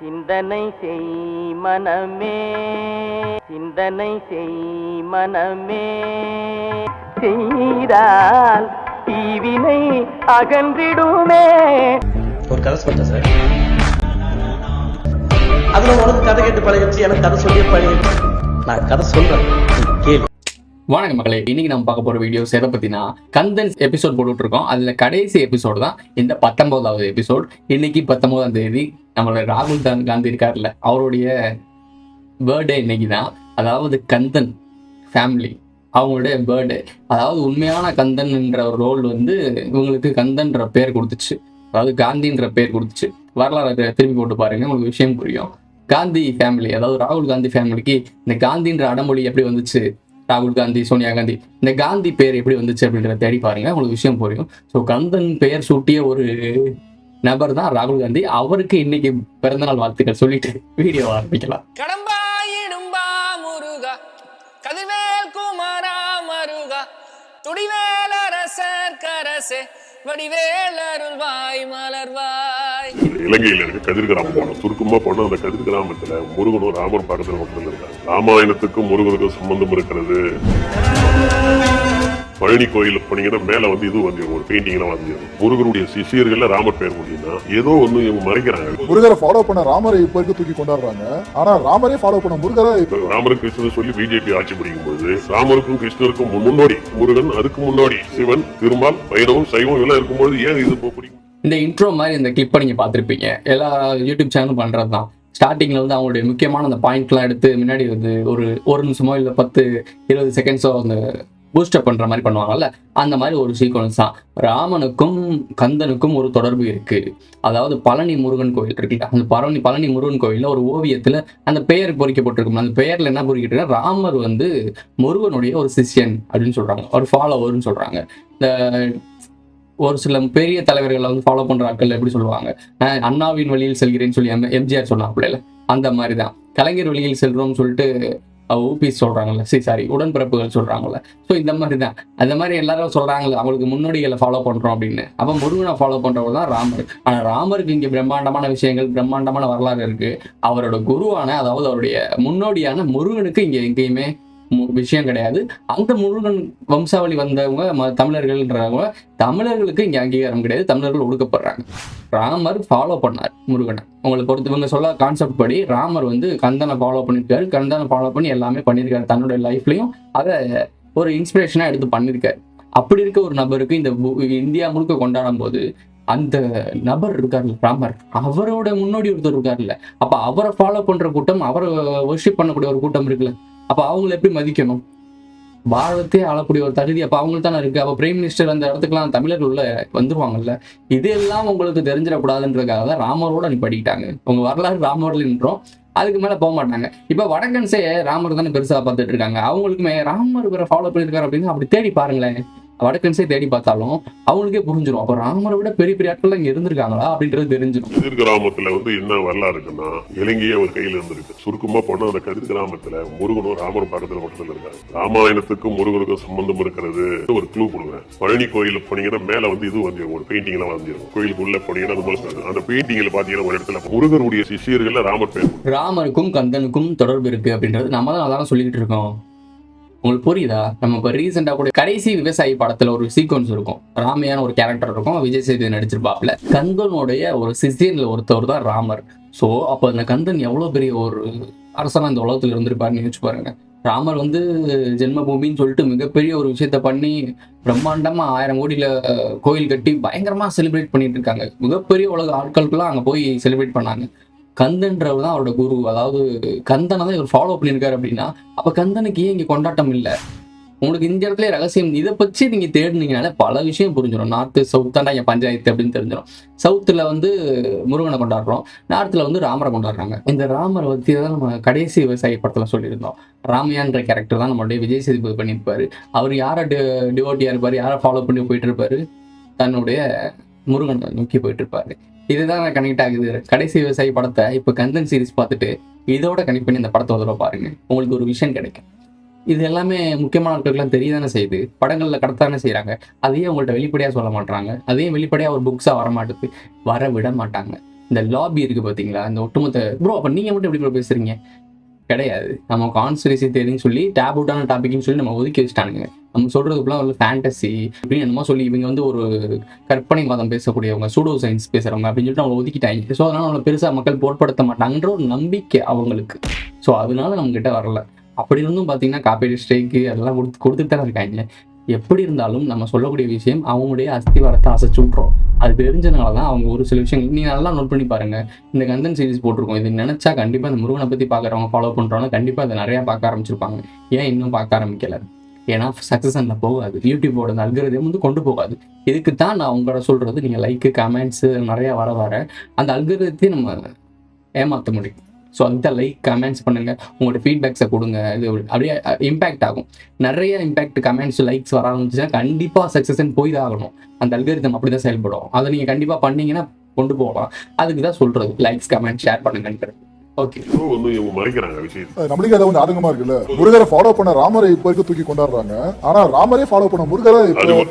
சிந்தனை செய் மனமே சிந்தனை செய் மனமே. செய்தால் தீவினை அகன்றிடுமே. ஒரு கதை சொல்லிட்டேன் சார். அதுல உனக்கு கதை கேட்டு பழகிடுச்சு எனக்கு கதை சொல்லி பழகிடுச்சு நான் கதை சொல்றேன். நீ கேளு. வணக்கம் மக்களே இன்னைக்கு நம்ம பார்க்க போற வீடியோஸ் எதை பத்தினா கந்தன் எபிசோட் போட்டுட்டு இருக்கோம். அதுல கடைசி எபிசோடு தான் இந்த பத்தொன்பதாவது எபிசோட் இன்னைக்கு பத்தொன்பதாம் தேதி நம்மளோட ராகுல் காந்தி இருக்கார்ல அவருடைய பர்த்டே இன்னைக்கு தான் அதாவது கந்தன் ஃபேமிலி அவங்களுடைய பர்த்டே அதாவது உண்மையான கந்தன்ன்ற ஒரு ரோல் வந்து இவங்களுக்கு கந்தன்ற பேர் கொடுத்துச்சு. அதாவது காந்தின்ற பேர் கொடுத்துச்சு. வரலாறு திரும்பி போட்டு பாருங்க உங்களுக்கு விஷயம் புரியும். காந்தி ஃபேமிலி அதாவது ராகுல் காந்தி ஃபேமிலிக்கு இந்த காந்தின்ற அடமொழி எப்படி வந்துச்சு? ராகுல் காந்தி சோனியா காந்தி இந்த காந்தி பேர் எப்படி வந்துச்சு அப்படின்றத தேடி பாருங்க உங்களுக்கு விஷயம் புரியும். ஸோ கந்தன் பெயர் சூட்டிய ஒரு நபர் தான் ராகுல் காந்தி. அவருக்கு இன்னைக்கு பிறந்தநாள் வாழ்த்துக்கள் சொல்லிட்டு வீடியோ ஆரம்பிக்கலாம். கடம்பா இடும்பா முருகா கதிர்வேல் குமாரா மருகா துடிவேல் அரசர் கரசே வடிவேல் அருள்வாய் மலர்வாய். இலங்கையில இருக்க கதிர் கிராமம் போனோம். சுருக்கமா போனா அந்த கதிர் கிராமத்துல முருகனும் ராமர் பக்கத்துல மட்டும் இருக்காங்க. ராமாயணத்துக்கும் முருகனுக்கும் சம்பந்தம் இருக்கிறது. பழனி கோயில் போனீங்கன்னா மேல வந்து இது வந்து ஒரு பெயிண்டிங் எல்லாம் வந்து முருகனுடைய சிஷியர்கள்ல ராமர் பேர் முடியும்னா ஏதோ ஒண்ணு இவங்க மறைக்கிறாங்க. முருகரை ஃபாலோ பண்ண ராமரை இப்ப இருக்க தூக்கி கொண்டாடுறாங்க. ஆனா ராமரே ஃபாலோ பண்ண முருகரை இப்ப ராமரும் கிருஷ்ணன் சொல்லி பிஜேபி ஆட்சி பிடிக்கும் போது ராமருக்கும் கிருஷ்ணருக்கும் முன்னோடி முருகன் அதுக்கு முன்னாடி சிவன் திருமால் வைணவம் சைவம் எல்லாம் இருக்கும்போது ஏன் இது பிடிக்கும்? இந்த இன்ட்ரோ மாதிரி இந்த கிளிப்பை நீங்க பார்த்துருப்பீங்க. எல்லா யூடியூப் சேனலும் பண்றது தான். ஸ்டார்டிங்ல வந்து அவங்களுடைய முக்கியமான அந்த பாயிண்ட்லாம் எடுத்து முன்னாடி வந்து ஒரு ஒரு நிமிஷமோ இல்லை பத்து இருபது செகண்ட்ஸோ அந்த பூஸ்டப் பண்ற மாதிரி பண்ணுவாங்கல்ல அந்த மாதிரி ஒரு சீக்வன்ஸ் தான். ராமனுக்கும் கந்தனுக்கும் ஒரு தொடர்பு இருக்கு. அதாவது பழனி முருகன் கோயில் இருக்குல்ல அந்த பழனி பழனி முருகன் கோயில்ல ஒரு ஓவியத்துல அந்த பெயர் பொறிக்கப்பட்டிருக்கும் அந்த பெயர்ல என்ன பொறிக்கிட்டு ராமர் வந்து முருகனுடைய ஒரு சிஷ்யன் அப்படின்னு சொல்றாங்க. ஒரு ஃபாலோவர்னு சொல்றாங்க. இந்த ஒரு சில பெரிய தலைவர்களை வந்து ஃபாலோ பண்ற ஆட்கள் எப்படி சொல்லுவாங்க? அண்ணாவின் வழியில் செல்கிறேன்னு சொல்லி எம்ஜிஆர் சொன்னாப்புல அந்த மாதிரி தான். கலைஞர் வழியில் செல்றோம்னு சொல்லிட்டு ஓபிஎஸ் சொல்றாங்கல்ல. சரி சாரி உடன்பிறப்புகள் சொல்கிறாங்கல்ல ஸோ இந்த மாதிரி தான் அந்த மாதிரி எல்லாரும் சொல்கிறாங்களே அவங்களுக்கு முன்னோடிகளை ஃபாலோ பண்றோம் அப்படின்னு. அப்போ முருகனை ஃபாலோ பண்றவர் தான் ராமர். ஆனா ராமருக்கு இங்க பிரம்மாண்டமான விஷயங்கள் பிரம்மாண்டமான வரலாறு இருக்கு. அவரோட குருவான அதாவது அவருடைய முன்னோடியான முருகனுக்கு இங்க எங்கேயுமே விஷயம் கிடையாது. அந்த முருகன் வம்சாவளி வந்தவங்க தமிழர்கள்ன்றவங்க தமிழர்களுக்கு இங்க அங்கீகாரம் கிடையாது. தமிழர்கள் ஒடுக்கப்படுறாங்க. ராமர் ஃபாலோ பண்ணார் முருகனை. உங்களை பொறுத்து இவங்க சொல்ல கான்செப்ட் படி ராமர் வந்து கந்தனை ஃபாலோ பண்ணியிருக்காரு கந்தனை ஃபாலோ பண்ணி எல்லாமே பண்ணியிருக்காரு தன்னுடைய லைஃப்லையும் அதை ஒரு இன்ஸ்பிரேஷனா எடுத்து பண்ணியிருக்காரு அப்படி இருக்க ஒரு நபருக்கு இந்த இந்தியா முழுக்க கொண்டாடும் போது அந்த நபர் இருக்கார்ல ராமர். அவரோட முன்னோடி ஒருத்தர் இருக்கார்ல. அப்ப அவரை ஃபாலோ பண்ற கூட்டம் அவரை ஒர்ஷிப் பண்ணக்கூடிய ஒரு கூட்டம் இருக்குல்ல. அப்போ அவங்கள எப்படி மதிக்கணும்? பாரதத்தையே ஆளக்கூடிய ஒரு தகுதி அப்போ அவங்களுக்கு தானே இருக்கு. அப்போ பிரைம் மினிஸ்டர் அந்த இடத்துக்குலாம் தமிழர்கள் உள்ள வந்துருவாங்கல்ல. இதெல்லாம் உங்களுக்கு தெரிஞ்சிடக்கூடாதுன்றதுக்காக தான் ராமரோட நீ படிக்கிட்டாங்க. உங்கள் வரலாறு ராமர்லன்றோம் அதுக்கு மேலே போக மாட்டாங்க. இப்போ வடக்கன்ஸே ராமர் தானே பெருசாக பார்த்துட்டு இருக்காங்க. அவங்களுக்குமே ராமர் இவரை ஃபாலோ பண்ணியிருக்காரு அப்படின்னு அப்படி தேடி பாருங்களேன். வடக்கன்ஸே தேடி பார்த்தாலும் அவங்களுக்கே புரிஞ்சிடும் அப்ப ராமரை விட பெரிய பெரிய ஆட்கள் இங்க இருந்திருக்காங்களா அப்படின்றது தெரிஞ்சிடும் கதிர் கிராமத்துல வந்து என்ன வரலாறு இருக்குன்னா இலங்கையே அவர் கையில இருந்திருக்கு. சுருக்கமா போனா அந்த கதிர் கிராமத்துல முருகனும் ராமரும் பக்கத்துல மட்டும் இருக்காங்க ராமாயணத்துக்கும் முருகனுக்கும் சம்பந்தம் இருக்கிறது. ஒரு க்ளூ கொடுங்க பழனி கோயில் போனீங்கன்னா மேல வந்து இது வந்து ஒரு பெயிண்டிங் எல்லாம் வந்துருக்கும் கோயிலுக்குள்ள போனீங்கன்னா அந்த மாதிரி அந்த பெயிண்டிங்ல பாத்தீங்கன்னா ஒரு இடத்துல முருகனுடைய சிஷியர்கள்ல ராமர் பேர். ராமருக்கும் கந்தனுக்கும் தொடர்பு இருக்கு அப்படின்றது நம்ம தான் அதான் சொல்லிக்கிட்டு இருக்கோம். உங்களுக்கு புரியுதா? நம்ம இப்போ ரீசெண்டாக கூட கடைசி விவசாயி படத்துல ஒரு சீக்வன்ஸ் இருக்கும். ராமையான ஒரு கேரக்டர் இருக்கும். விஜய் சேதுபதி நடிச்சிருப்பாப்ல கந்தனுடைய ஒரு சிசியன்ல ஒருத்தவர் தான் ராமர். ஸோ அப்போ அந்த கந்தன் எவ்வளோ பெரிய ஒரு அரசனாக இந்த உலகத்துல இருந்திருப்பாருன்னு நினச்சி பாருங்க. ராமர் வந்து ஜென்மபூமின்னு சொல்லிட்டு மிகப்பெரிய ஒரு விஷயத்த பண்ணி பிரம்மாண்டமா ஆயிரம் கோடியில கோயில் கட்டி பயங்கரமா செலிப்ரேட் பண்ணிட்டு இருக்காங்க. மிகப்பெரிய உலக ஆட்களுக்கெல்லாம் அங்க போய் செலிப்ரேட் பண்ணாங்க. கந்தன்றவர் தான் அவரோட குரு. அதாவது கந்தனை தான் இவர் ஃபாலோ பண்ணியிருக்காரு அப்படின்னா அப்போ கந்தனுக்கு ஏன் இங்கே கொண்டாட்டம் இல்லை? உங்களுக்கு இந்த இடத்துல ரகசியம் இதை பற்றி நீங்கள் தேடினீங்கனால பல விஷயம் புரிஞ்சிடும் நார்த்து சவுத்தாண்டா என் பஞ்சாயத்து அப்படின்னு தெரிஞ்சிடும் சவுத்தில் வந்து முருகனை கொண்டாடுறோம். நார்த்தில் வந்து ராமரை கொண்டாடுறாங்க. இந்த ராமரை பற்றி தான் நம்ம கடைசி விவசாய படத்தில் சொல்லியிருந்தோம். ராமையான்ற கேரக்டர் தான் நம்மளுடைய விஜய் சேதுபதி பண்ணியிருப்பாரு. அவர் யாரை டி டிவோட்டியாக இருப்பார் யாரை ஃபாலோ பண்ணி போயிட்டு இருப்பாரு? தன்னுடைய முருகனை நோக்கி போயிட்டு இருப்பாரு. இதுதான் கனெக்ட் ஆகுது. கடைசி விவசாயி படத்தை இப்போ கந்தன் சீரிஸ் பார்த்துட்டு இதோட கனெக்ட் பண்ணி இந்த படத்தை ஒரு பாருங்க. உங்களுக்கு ஒரு விஷயம் கிடைக்கும். இது எல்லாமே முக்கியமான ஆட்களுக்கெல்லாம் தெரியதானே செய்யுது. படங்கள்ல கடத்தானே செய்கிறாங்க அதையும் உங்கள்ட்ட வெளிப்படையா சொல்ல மாட்டாங்க அதையும் வெளிப்படையா ஒரு புக்ஸா வர மாட்டேது வர விட மாட்டாங்க. இந்த லாபி இருக்கு பாத்தீங்களா? இந்த ஒட்டுமொத்த ப்ரோ அப்போ நீங்க மட்டும் எப்படி பேசுறீங்க? கிடையாது. நம்ம கான்ஸ்பிரசி தேரின்னு சொல்லி டேபுட்டான டாபிக்னு சொல்லி நம்ம ஒதுக்கி வச்சுட்டானுங்க. நம்ம சொல்றதுக்குலாம் ஒரு ஃபேண்டசி அப்படின்னு என்னமோ சொல்லி இவங்க வந்து ஒரு கற்பனை வாதம் பேசக்கூடியவங்க சூடோ சயின்ஸ் பேசுறவங்க அப்படின்னு சொல்லிட்டு அவங்க ஒதுக்கிட்டாங்க. ஸோ அதனால அவங்களை பெருசாக மக்கள் போட்படுத்த மாட்டாங்கன்ற ஒரு நம்பிக்கை அவங்களுக்கு. ஸோ அதனால நம்ம கிட்ட வரல. அப்படி இருந்தும் பார்த்தீங்கன்னா காப்பீடு ஸ்ட்ரைக்கு அதெல்லாம் கொடுத்து கொடுத்துட்டு தான் இருக்காங்க. எப்படி இருந்தாலும் நம்ம சொல்லக்கூடிய விஷயம் அவங்களுடைய அஸ்திவாரத்தை அசைச்சு விட்றோம் அது தெரிஞ்சனால தான் அவங்க ஒரு சில விஷயங்கள் நீங்கள் நல்லா நோட் பண்ணி பாருங்கள் இந்த கந்தன் சீரிஸ் போட்டிருக்கோம். இது நினச்சா கண்டிப்பாக இந்த முருகனை பற்றி பார்க்குறவங்க ஃபாலோ பண்ணுறவங்க கண்டிப்பாக அதை நிறையா பார்க்க ஆரம்பிச்சிருப்பாங்க. ஏன் இன்னும் பார்க்க ஆரம்பிக்கல? ஏன்னா சக்சஸ் போகாது. யூடியூபோட அந்த வந்து கொண்டு போகாது. இதுக்கு தான் நான் உங்களோட சொல்கிறது நீங்கள் லைக்கு கமெண்ட்ஸு நிறைய வர வர அந்த அல்கரிதத்தையும் நம்ம ஏமாற்ற முடியும். ஸோ அந்த லைக் கமெண்ட்ஸ் பண்ணுங்க. உங்களோட ஃபீட்பேக்ஸை கொடுங்க. இது அப்படியே இம்பாக்ட் ஆகும். நிறைய இம்பாக்ட் கமெண்ட்ஸ் லைக்ஸ் வர ஆரம்பிச்சுன்னா கண்டிப்பாக சக்ஸஸ்ன்னு போய் தான் ஆகணும். அந்த அல்கரிதம் அப்படி தான் செயல்படும். அதை நீங்கள் கண்டிப்பாக பண்ணீங்கன்னா கொண்டு போகலாம். அதுக்கு தான் சொல்கிறது லைக்ஸ் கமெண்ட் ஷேர் பண்ணுங்கன்றது. ஓகே வந்து இவங்க மறைக்கிறாங்க நம்மளுக்கு அதை கொஞ்சம் ஆதங்கமா இருக்குல்ல? முருகரை ஃபாலோ பண்ண ராமரை இப்போ வரைக்கும் தூக்கி கொண்டாடுறாங்க. ஆனா ராமரே ஃபாலோ பண்ண முருகரை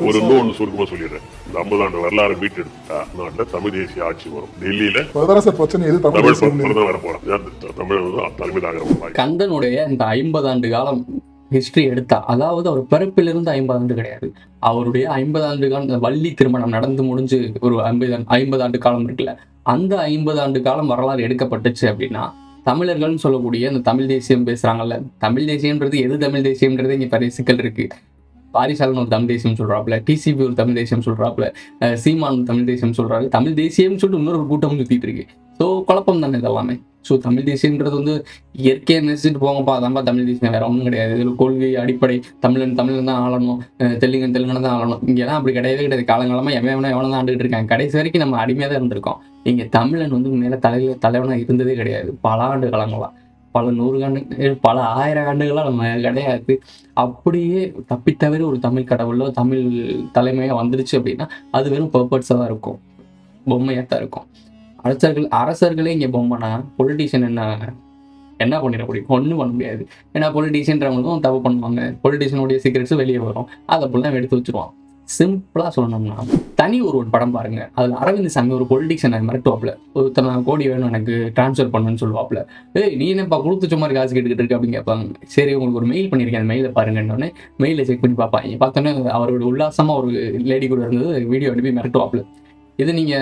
ஒரு இன்னும் சுருக்கமா சொல்லிடுறேன். இந்த ஐம்பது ஆண்டு வரலாறு மீட்டு எடுத்துட்டா நாட்டில் தமிழ் தேசிய ஆட்சி வரும். டெல்லியில பிரச்சனை எது? தமிழ் தமிழ் வர போறான் தமிழ் வந்து தலைமை தாகிற கந்தனுடைய இந்த ஐம்பது ஆண்டு காலம் ஹிஸ்டரி எடுத்தா அதாவது அவர் பிறப்பிலிருந்து ஐம்பது ஆண்டு கிடையாது. அவருடைய ஐம்பது ஆண்டு காலம் வள்ளி திருமணம் நடந்து முடிஞ்சு ஒரு ஐம்பது ஐம்பது ஆண்டு காலம் இருக்குல்ல அந்த ஐம்பது ஆண்டு காலம் வரலாறு எடுக்கப்பட்டுச்சு அப்படின்னா தமிழர்கள்னு சொல்லக்கூடிய இந்த தமிழ் தேசியம் பேசுகிறாங்கல்ல தமிழ் தேசியம்ன்றது எது தமிழ் தேசியம்ன்றது இங்கே பெரிய சிக்கல் இருக்குது பாரிசாலன் ஒரு தமிழ் தேசியம் சொல்கிறாப்புல டிசிபி ஒரு தமிழ் தேசியம் சொல்கிறாப்புல சீமான் தமிழ் தேசியம் சொல்கிறாரு தமிழ் தேசியம்னு சொல்லிட்டு இன்னொரு கூட்டம் சுற்றிட்டு இருக்கு. ஸோ குழப்பம் தானே இதெல்லாமே? ஸோ தமிழ் தேசியன்றது வந்து இயற்கையை நினைச்சிட்டு போங்கப்பா. அதான்ப்பா தமிழ் தேசியம். வேற ஒன்றும் கிடையாது. இதில் கொள்கை அடிப்படை. தமிழன் தமிழன் தான் ஆளணும். தெலுங்கன் தெலுங்கன் தான் ஆளணும். இங்கெல்லாம் அப்படி கிடையவே கிடையாது. காலங்காலமாக எவன் எவனோ எவனை தான் ஆண்டுகிட்டு இருக்காங்க. கடைசி வரைக்கும் நம்ம அடிமையாக தான் இருந்திருக்கோம். இங்க தமிழன் வந்து மேல தலைவர் தலைவனாக இருந்ததே கிடையாது. பல ஆண்டு காலங்களா. பல நூறு ஆண்டு பல ஆயிரம் ஆண்டுகளா நம்ம கிடையாது. அப்படியே தப்பித்தவிர ஒரு தமிழ் கடவுளோ தமிழ் தலைமையா வந்துருச்சு அப்படின்னா அது வெறும் பர்பட்ஸாக தான் இருக்கும். பொம்மையாக தான் இருக்கும். அரசர்கள் அரசர்களே இங்கே பொம்மைனா பொலிட்டீஷியன் என்ன? என்ன பண்ணிட முடியும்? ஒன்றும் பண்ண முடியாது. ஏன்னா பொலிட்டீஷியன்றவங்களுக்கும் தப்பு பண்ணுவாங்க. பொலிட்டீஷியனுடைய சீக்ரெட்ஸும் வெளியே வரும். அதை ஃபுல்லாக எடுத்து வச்சுருவான் சிம்பிளாக சொல்லணும்னா தனி ஒரு ஒரு படம் பாருங்க. அதில் அரவிந்த் சாமி ஒரு பொலிட்டிஷியனை மிரட்டுவாப்ல ஒருத்தனை கோடி வேணும் எனக்கு ட்ரான்ஸ்ஃபர் பண்ணுன்னு சொல்லுவாப்ல ஏய் நீ என்னப்பா கொடுத்து சும்மா காசு கேட்டுக்கிட்டு இருக்கு அப்படின்னு கேட்பாங்க. சரி உங்களுக்கு ஒரு மெயில் பண்ணியிருக்கேன். அந்த மெயிலை பாருங்கன்னொடனே மெயிலை செக் பண்ணி பார்ப்பாங்க பார்த்தோன்னே அவரோட உல்லாசமா ஒரு லேடி கூட இருந்தது வீடியோ அனுப்பி மிரட்டுவாப்ல இது நீங்க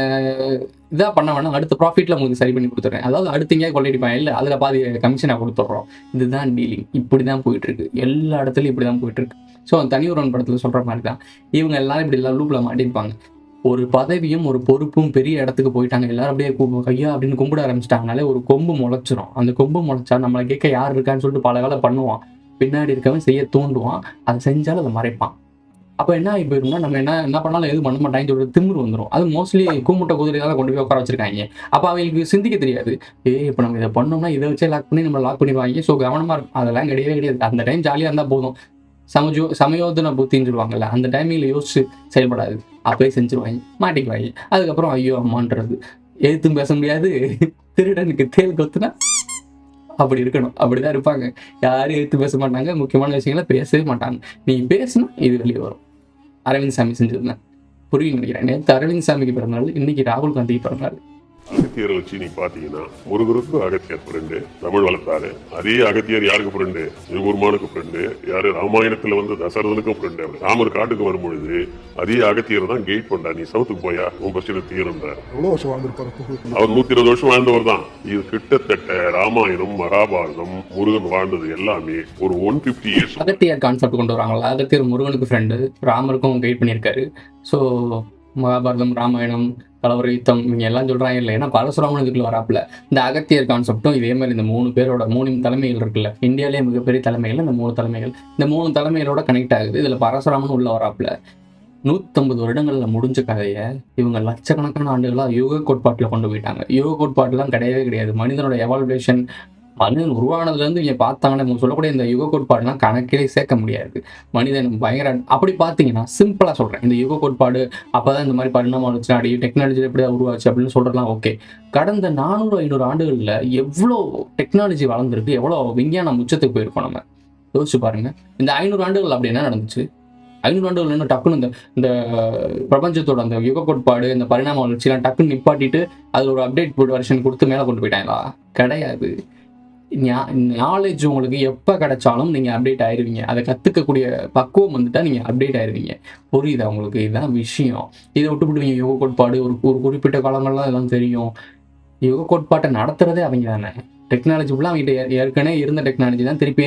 இதா பண்ண வேணாம். அடுத்த ப்ராஃபிட்ல உங்களுக்கு சரி பண்ணி கொடுத்துறேன். அதாவது அடுத்த எங்கேயா கொள்ளையடிப்பாங்க இல்லை அதுல பாதி கமிஷனாக கொடுத்துட்றோம். இதுதான் டீலிங் இப்படி தான் போயிட்டு இருக்கு எல்லா இடத்துலையும் இப்படி தான் போயிட்டு இருக்கு ஸோ தனி ஒருவன் படத்துல சொல்ற மாதிரி தான் இவங்க எல்லாரும் இப்படி எல்லாம் லூப்ல மாட்டிருப்பாங்க. ஒரு பதவியும் ஒரு பொறுப்பும் பெரிய இடத்துக்கு போயிட்டாங்க. எல்லாரும் அப்படியே கையா ஐயா அப்படின்னு கும்பிட ஆரம்பிச்சிட்டாங்கனாலே ஒரு கொம்பு முளைச்சிரும். அந்த கொம்பு முளைச்சா நம்மளை கேட்க யார் இருக்கான்னு சொல்லிட்டு பல வேலை பண்ணுவான். பின்னாடி இருக்கவன் செய்ய தூண்டுவான். அதை செஞ்சாலும் அதை மறைப்பான். அப்போ என்ன ஆகி போயிரும்னா நம்ம என்ன என்ன பண்ணாலும் எதுவும் பண்ண மாட்டாங்கன்னு சொல்லிட்டு திமுரு வந்துடும் அது மோஸ்ட்லி கூமுட்டை குதிரையாக கொண்டு போய் உட்கார வச்சிருக்காங்க. அப்போ அவங்களுக்கு சிந்திக்க தெரியாது. ஏய் இப்போ நம்ம இதை பண்ணோம்னா இதை வச்சே லாக் பண்ணி நம்ம லாக் பண்ணிடுவாங்க. ஸோ கவனமா இருக்கும். அதெல்லாம் கிடையவே கிடையாது. அந்த டைம் ஜாலியாக இருந்தால் போதும். சமஜோ சமயோதன புத்தின்னு சொல்லுவாங்கல்ல அந்த டைமிங்ல யோசிச்சு செயல்படாது. அப்பயே செஞ்சுருவாங்க. மாட்டிக்குவாங்க. அதுக்கப்புறம் ஐயோ அம்மான்றது. எதுத்தும் பேச முடியாது. திருடனுக்கு தேல் கொத்துனா அப்படி இருக்கணும். அப்படிதான் இருப்பாங்க. யாரும் எடுத்து பேச மாட்டாங்க. முக்கியமான விஷயங்களை பேசவே மாட்டாங்க. நீ பேசுனா இது வெளியே வரும். அரவிந்த் சாமி செஞ்சிருந்தேன். புரியும் நினைக்கிறேன். நேற்று அரவிந்த் சாமிக்கு பிறந்தநாள் இன்னைக்கு ராகுல் காந்திக்கு பிறந்தநாள். அகத்தியரை வச்சு நீ பாத்தீங்கன்னா முருகருக்கு அகத்தியர் ஃப்ரெண்டு தமிழ் வளர்த்தாரு. அதே அகத்தியர் யாருக்கு ஃப்ரெண்டு சிவபெருமானுக்கு ஃப்ரெண்டு யாரு? ராமாயணத்துல வந்து தசரதனுக்கும் ஃப்ரெண்டு ராமர் காட்டுக்கு வரும்பொழுது அதே அகத்தியர் தான் கெயிட் பண்ணா நீ சவுத்துக்கு போயா? உன் பிரச்சனை தீரன்றார். அவர் நூத்தி இருபது வருஷம் வாழ்ந்தவர் தான் இது கிட்டத்தட்ட ராமாயணம் மகாபாரதம் முருகன் வாழ்ந்தது எல்லாமே ஒரு one fifty years Agathiyar concept கொண்டு வராங்களா? அகத்தியர் முருகனுக்கு ஃப்ரெண்டு ராமருக்கும் கைட் பண்ணியிருக்காரு. ஸோ மகாபாரதம் ராமாயணம் கலவர யுத்தம் இவங்க எல்லாம் சொல்றாங்க இல்லை. ஏன்னா பரசுராமன் இதுக்குள்ள வராப்புல. இந்த அகத்தியர் கான்செப்டும் இதே மாதிரி இந்த மூணு பேரோட மூணு தலைமைகள் இருக்குல்ல. இந்தியாவிலேயே மிகப்பெரிய தலைமைகள் இந்த மூணு தலைமைகள். இந்த மூணு தலைமைகளோட கனெக்ட் ஆகுது. இதுல பரசுராமன் உள்ள வராப்புல. நூத்தம்பது வருடங்கள்ல முடிஞ்ச கதையை இவங்க லட்சக்கணக்கான ஆண்டுகளா யோக கோட்பாட்டில் கொண்டு போயிட்டாங்க. யோக கோட்பாட்டுலாம் கிடையவே கிடையாது. மனிதனோட எவால்வேஷன் மனிதன் உருவானதுலேருந்து இங்கே பார்த்தாங்கன்னா நம்ம சொல்லக்கூடிய இந்த யுக கோட்பாடுலாம் கணக்கிலே சேர்க்க முடியாது. மனிதன் பயங்கர அப்படி பார்த்தீங்கன்னா சிம்பிளாக சொல்கிறேன் இந்த யுக கோட்பாடு அப்போ தான் இந்த மாதிரி பரிணாமம் வளர்ச்சி அடி டெக்னாலஜி எப்படி உருவாச்சு அப்படின்னு சொல்கிறலாம் ஓகே கடந்த நானூறு ஐநூறு ஆண்டுகளில் எவ்வளோ டெக்னாலஜி வளர்ந்துருக்கு எவ்வளோ விஞ்ஞானம் உச்சத்துக்கு போயிருக்கோம் நம்ம? யோசிச்சு பாருங்க. இந்த ஐநூறு ஆண்டுகள் அப்படி என்ன நடந்துச்சு? ஐநூறு ஆண்டுகள் இன்னும் டக்குன்னு இந்த இந்த பிரபஞ்சத்தோட அந்த யுக கோட்பாடு இந்த பரிணாம வளர்ச்சியெல்லாம் டக்குன்னு நிப்பாட்டிட்டு அதில் ஒரு அப்டேட் வெர்ஷன் கொடுத்து மேலே கொண்டு போயிட்டாங்களா? கிடையாது. நாலேஜ் உங்களுக்கு எப்போ கிடைச்சாலும் நீங்கள் அப்டேட் ஆயிடுவீங்க அதை கற்றுக்கக்கூடிய பக்குவம் வந்துட்டால் நீங்கள் அப்டேட் ஆயிடுவீங்க புரியுதா உங்களுக்கு? இதுதான் விஷயம். இதை விட்டுவிடுவீங்க யோக கோட்பாடு ஒரு ஒரு குறிப்பிட்ட காலங்கள்லாம் இதெல்லாம் தெரியும். யோக கோட்பாட்டை நடத்துகிறதே அவங்க தானே. டெக்னாலஜி ஃபுல்லாக அவங்ககிட்ட ஏற்கனவே இருந்த டெக்னாலஜி தான் திருப்பி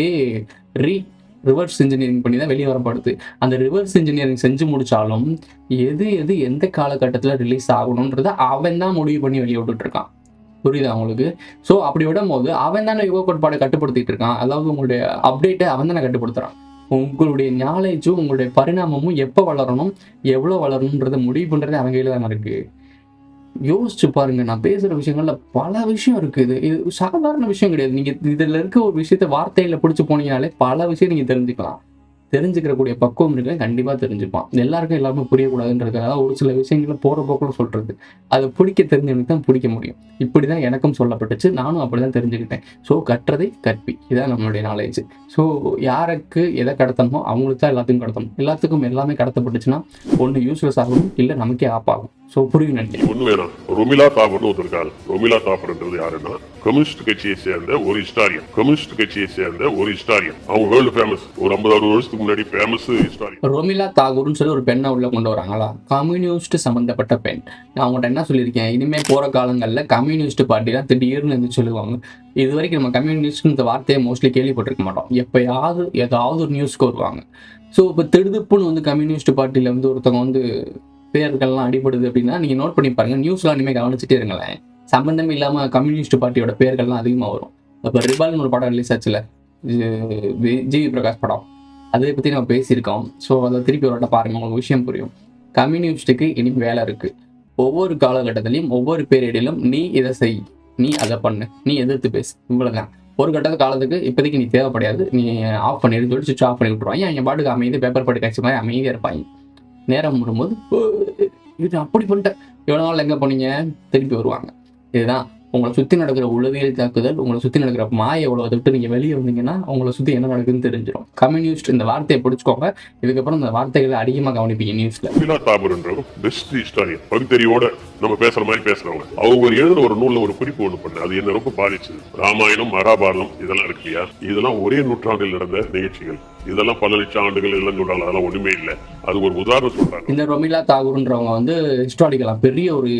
ரீ ரிவர்ஸ் இன்ஜினியரிங் பண்ணி தான் வெளியே வரப்படுது அந்த ரிவர்ஸ் இன்ஜினியரிங் செஞ்சு முடிச்சாலும் எது எது எந்த காலகட்டத்தில் ரிலீஸ் ஆகணுன்றதை அவன் தான் முடிவு பண்ணி வெளியே விட்டுட்டு இருக்கான். புரியுதா உங்களுக்கு? ஸோ அப்படி விடும் போது அவன் தானே யுக கோட்பாடை கட்டுப்படுத்திட்டு இருக்கான். அதாவது உங்களுடைய அப்டேட்டை அவன் தானே கட்டுப்படுத்துறான். உங்களுடைய நாலேஜும் உங்களுடைய பரிணாமமும் எப்போ வளரணும் எவ்வளோ வளரணுன்றத முடிவு பண்ணுறது அவங்க கையில் தான் இருக்கு. யோசிச்சு பாருங்க நான் பேசுற விஷயங்கள்ல பல விஷயம் இருக்குது. இது இது சாதாரண விஷயம் கிடையாது. நீங்க இதுல இருக்க ஒரு விஷயத்த வார்த்தையில பிடிச்சி போனீங்கனாலே பல விஷயம் நீங்க தெரிஞ்சுக்கலாம். தெரிஞ்சுக்கிற கூடிய பக்குவம் இருக்க கண்டிப்பா தெரிஞ்சுப்பான். எல்லாருக்கும் எல்லாமே புரியக்கூடாதுன்றதுக்காக ஒரு சில விஷயங்களை போற போக்கில் சொல்றது. அதை பிடிக்க தெரிஞ்சவனுக்கு தான் பிடிக்க முடியும். இப்படிதான் எனக்கும் சொல்லப்பட்டுச்சு. நானும் அப்படிதான் தெரிஞ்சுக்கிட்டேன். ஸோ கற்றதை கற்பி. இதான் நம்மளுடைய நாலேஜ் ஸோ யாருக்கு எதை கடத்தணுமோ அவங்களுக்கு தான் எல்லாத்தையும் கடத்தணும். எல்லாத்துக்கும் எல்லாமே கடத்தப்பட்டுச்சுன்னா ஒன்று யூஸ்லெஸ் ஆகும் இல்லை நமக்கே ஆப் ஆகும். ஸோ புரியும் நினைக்கிறேன் வேணாம் ரொமிலா தாபர்னு ஒருத்தர் இருக்காரு. ரொமிலா தாபர்ன்றது யாருன்னா கம்யூனிஸ்ட் கட்சியை சேர்ந்த ஒரு ஹிஸ்டாரியன். கம்யூனிஸ்ட் கட்சியை சேர்ந்த ஒரு ஹிஸ்டாரியன். அவங்க வேர்ல்டு ஃபேமஸ் ஒரு ஐம்பது அறுபது வருஷத்துக்கு முன்னாடி ஃபேமஸ் ஹிஸ்டாரியன். ரொமிலா தாகூர்னு சொல்லி ஒரு பெண்ணை உள்ள கொண்டு வராங்களா? கம்யூனிஸ்ட் சம்மந்தப்பட்ட பெண். நான் அவங்கள்ட்ட என்ன சொல்லியிருக்கேன்? இனிமேல் போகிற காலங்களில் கம்யூனிஸ்ட் பார்ட்டி தான் திடீர்னு வந்து சொல்லுவாங்க. இது வரைக்கும் நம்ம கம்யூனிஸ்ட் இந்த வார்த்தையை மோஸ்ட்லி கேள்விப்பட்டிருக்க மாட்டோம். எப்போயாவது ஏதாவது ஒரு நியூஸ்க்கு வருவாங்க. ஸோ இப்போ திடுதுப்புன்னு வந்து கம்யூனிஸ்ட் பார்ட்டியில் வந்து ஒருத்தவங்க வந்து பேர்கள்லாம் அடிபடுது அப்படின்னா நீங்கள் நோட் பண்ணி பாருங்க. நியூஸ்லாம் இனிமேல் கவனிச்சுட்டே இருங்களேன். சம்மந்தமே இல்லாமல் கம்யூனிஸ்ட் பார்ட்டியோட பேர்கள்லாம் அதிகமாக வரும். இப்போ ரிபால்னு ஒரு படம் ரிலீஸ் ஆச்சுல. ஜிவி பிரகாஷ் படம். அதை பற்றி நம்ம பேசியிருக்கோம். ஸோ அதை திருப்பி ஒரு வாட்டி பாருங்க. உங்களுக்கு விஷயம் புரியும். கம்யூனிஸ்ட்டுக்கு இனி வேலை இருக்கு. ஒவ்வொரு காலகட்டத்திலையும் ஒவ்வொரு பேரிடையிலும் நீ இதை செய். நீ அதை பண்ணு. நீ எதிர்த்து பேசு. இவ்வளவுதான். ஒரு கட்டத்து காலத்துக்கு இப்போதைக்கு நீ தேவைப்படாது. நீ ஆஃப் பண்ணிடு சொல்லி சுவிட்ச் ஆஃப் பண்ணி விட்டுருவாங்க. என் பாட்டுக்கு அமைதி பேப்பர் படி கட்சி மாதிரி அமைதியாக இருப்பாங்க. நேரம் வரும்போது இது அப்படி பண்ணிட்டேன். எவ்வளோ நாள் எங்கே போனீங்க? திருப்பி வருவாங்க. இதுதான் உங்களை சுற்றி நடக்கிற உளவியல் தாக்குதல் உங்களை சுற்றி நடக்கிற மாய உலகத்தை விட்டு நீங்கள் வெளியே வந்தீங்கன்னா உங்களை சுற்றி என்ன நடக்குதுன்னு தெரிஞ்சிடும் கம்யூனிஸ்ட் இந்த வார்த்தையை பிடிச்சிக்கோங்க. இதுக்கப்புறம் இந்த வார்த்தைகளை அதிகமாக கவனிப்பீங்க நியூஸில் பெஸ்ட் ஹிஸ்டாரியன் பகுத்தறிவோட நம்ம பேசுற மாதிரி பேசுறவங்க. அவங்க ஒரு எழுதுன ஒரு நூல்ல ஒரு குறிப்பு ஒண்ணு பண்ண. அது என்ன ரொம்ப பாதிச்சது ராமாயணம் மகாபாரதம் இதெல்லாம் இருக்கு இல்லையா? இதெல்லாம் ஒரே நூற்றாண்டில் நடந்த நிகழ்ச்சிகள். இதெல்லாம் பல லட்சம் ஆண்டுகள் எல்லாம் சொல்றாங்க. அதெல்லாம் ஒண்ணுமே இல்லை. அது ஒரு உதாரணம் சொல்றாங்க. இந்த ரொமிலா தாகூர்ன்றவங்க வந்து ஹிஸ்டாரிக்கலாக பெரிய ஒரு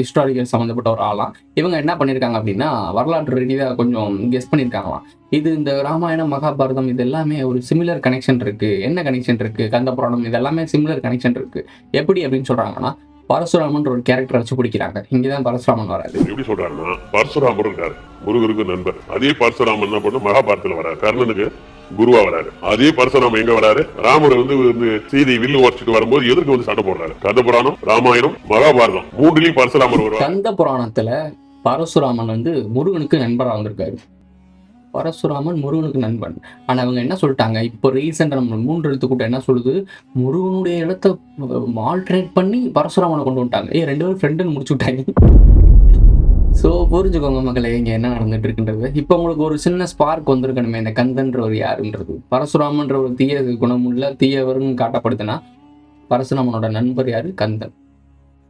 ஹிஸ்டாரிக்கல் சம்மந்தப்பட்ட ஒரு ஆளாம் இவங்க என்ன பண்ணியிருக்காங்க அப்படின்னா வரலாற்று ரீதியாக கொஞ்சம் கெஸ் பண்ணியிருக்காங்களாம் இது இந்த ராமாயணம் மகாபாரதம் இது எல்லாமே ஒரு சிமிலர் கனெக்ஷன் இருக்கு. என்ன கனெக்ஷன் இருக்கு? கந்த புராணம் இது எல்லாமே சிமிலர் கனெக்ஷன் இருக்கு. எப்படி அப்படின்னு சொல்றாங்கன்னா பரசுராமன்ற ஒரு கேரக்டர் வச்சு பிடிக்கிறாங்க இங்கதான் பரசுராமன் வராது எப்படி சொல்றாருன்னா பரசுராமர் இருக்காரு. முருகருக்கு நண்பர். அதே பரசுராமன் என்ன பண்ண மகாபாரதத்துல வராரு. கர்ணனுக்கு குருவா வராரு. அதே பரசுராமன் எங்க வராரு? ராமர் வந்து வந்து சீதை வில்லு உரைச்சிட்டு வரும்போது எதிர்க்கு வந்து சண்டை போடுறாரு. கந்த புராணம் ராமாயணம் மகாபாரதம். மூன்றுலயும் பரசுராமர் வருவார். கந்த புராணத்துல பரசுராமன் வந்து முருகனுக்கு நண்பராக வந்திருக்காரு. பரசுராமன் முருகனுக்கு நண்பன். ஆனால் அவங்க என்ன சொல்லிட்டாங்க? இப்போ ரீசெண்டாக நம்ம மூன்று எழுத்து கூட்டம் என்ன சொல்லுது? முருகனுடைய இடத்த ஆல்டர்னேட் பண்ணி பரசுராமனை கொண்டு வந்துட்டாங்க. ஏ ரெண்டு பேரும் ஃப்ரெண்டுன்னு முடிச்சு விட்டாங்க. ஸோ புரிஞ்சுக்கோங்க மக்களே இங்கே என்ன நடந்துட்டு இருக்குன்றது. இப்போ உங்களுக்கு ஒரு சின்ன ஸ்பார்க் வந்திருக்கணுமே இந்த கந்தன்றவர் யாருன்றது. பரசுராமன்ற ஒரு தீய குணமுள்ள தீயவர்னு காட்டப்படுதுன்னா பரசுராமனோட நண்பர் யாரு? கந்தன்.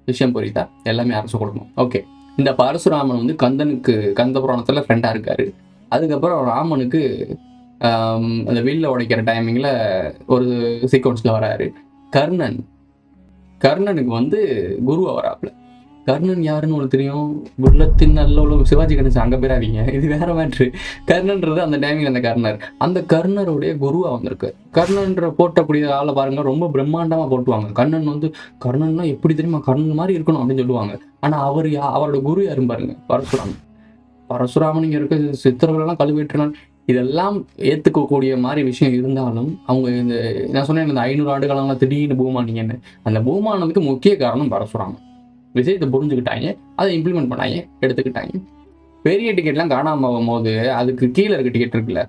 விஷயம் புரியுதா? எல்லாமே அரசு கொடுக்கணும் ஓகே இந்த பரசுராமன் வந்து கந்தனுக்கு கந்த புராணத்தில் ஃப்ரெண்டாக இருக்காரு. அதுக்கப்புறம் ராமனுக்கு அந்த வில்ல உடைக்கிற டைமிங்கில் ஒரு சீக்வன்ஸில் வராரு. கர்ணன். கர்ணனுக்கு வந்து குருவா வராப்புல கர்ணன் யாருன்னு உங்களுக்கு தெரியும்? உள்ளத்தின் நல்ல உள்ள சிவாஜி கணேசன் அங்கே போயிடாதீங்க. இது வேற மேட்ரு கர்ணன்றது அந்த டைமில் அந்த கர்ணர். அந்த கர்ணருடைய குருவா வந்திருக்கு கர்ணன்ற போட்டக்கூடிய ஆளை பாருங்க ரொம்ப பிரம்மாண்டமா போட்டுவாங்க. கர்ணன் வந்து கர்ணன்னா எப்படி தெரியுமா? கர்ணன் மாதிரி இருக்கணும் அப்படின்னு சொல்லுவாங்க. ஆனா அவர் யா அவரோட குரு யாரும் பாருங்க பரசுராமன். பரசுராமன் இங்கே இருக்க சித்தர்களெல்லாம் எல்லாம் இதெல்லாம் ஏற்றுக்கக்கூடிய மாதிரி விஷயம் இருந்தாலும் அவங்க இந்த நான் சொன்னேன் இந்த ஐநூறு ஆண்டு காலங்களாக திடீர்னு பூமானிங்கன்னு அந்த பூமானதுக்கு முக்கிய காரணம் பரசுராமன். விஷயத்தை புரிஞ்சுக்கிட்டாங்க அதை இம்ப்ளிமெண்ட் பண்ணாங்க எடுத்துக்கிட்டாங்க. பெரிய டிக்கெட்லாம் காணாமல் போகும்போது அதுக்கு கீழே இருக்க டிக்கெட் இருக்குல்ல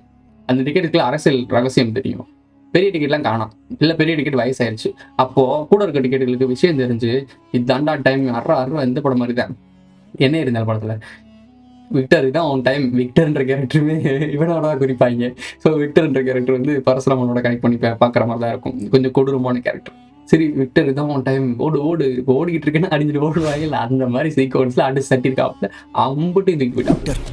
அந்த டிக்கெட்டுக்குள்ள அரசியல் ரகசியம் தெரியும். பெரிய டிக்கெட்லாம் காணாம். இல்லை பெரிய டிக்கெட் வயசாயிருச்சு. அப்போ கூட இருக்க டிக்கெட்டுகளுக்கு விஷயம் தெரிஞ்சு இதாண்டா டைம் அற அறா எந்த படம் மாதிரி தான். என்ன இருந்தால் படத்துல. விக்டர் தான் அவன் டைம் விக்டர்ன்ற கேரக்டருமே இவனோட தான் குறிப்பாங்க. ஸோ விக்டர்ன்ற கேரக்டர் வந்து பரசுராமனோட கனெக்ட் பண்ணி பார்க்குற மாதிரி தான் இருக்கும். கொஞ்சம் கொடூரமான கேரக்டர் சரி விக்டர் தான் அவன் டைம் ஓடு ஓடு. இப்போ ஓடிக்கிட்டு இருக்கேன்னு அடிஞ்சிட்டு ஓடுவாங்க. இல்லை அந்த மாதிரி சீக்வன்ஸில் அடிச்சு தட்டியிருக்காப்புல அம்புட்டு தூக்கி போயிட்டான்.